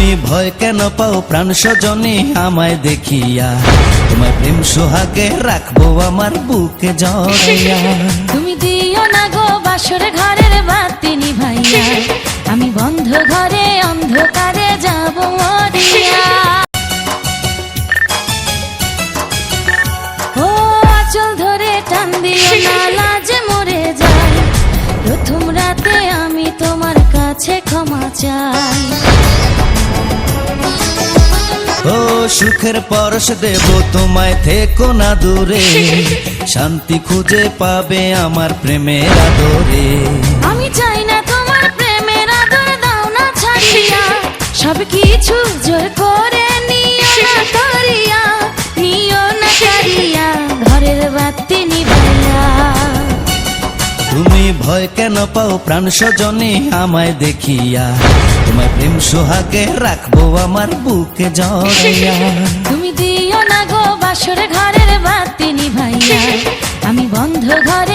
তুমি ভয় কেন পাও? প্রাণ স্বজনে আমায় দেখিয়া। তোমার প্রেম সোহাগে রাখব আমার বুকে জড়াইয়া। তুমি দিও না গো বাসর ঘরের বাতি নিভাইয়া। আমি বন্ধ ঘরে অন্ধকারে যাব মরিয়া। ও আচল ধরে টান দিও না, লাজে মরে যাই প্রথম রাতে আমি তোমার কাছে ক্ষমা চাই। সুখের পরশ দেব, তোমায় থেকো না দূরে। শান্তি খুঁজে পাবে আমার প্রেমের আদরে। আমি চাই না তোমার প্রেমের আদর, দাও না ছাড়িয়া। সব কিছু জোর করে নিও না করিয়া, নিও না ছাড়িয়া। ঘরের বাতি ভয় কেন পাও প্রাণ স্বজনে আমায় দেখিয়া? তোমার প্রেম সোহাগে রাখব আমার বুকে জড়াইয়া। তুমি দিও না গো বাসর ঘরের বাতি নিভাইয়া। আমি বন্ধ ঘরে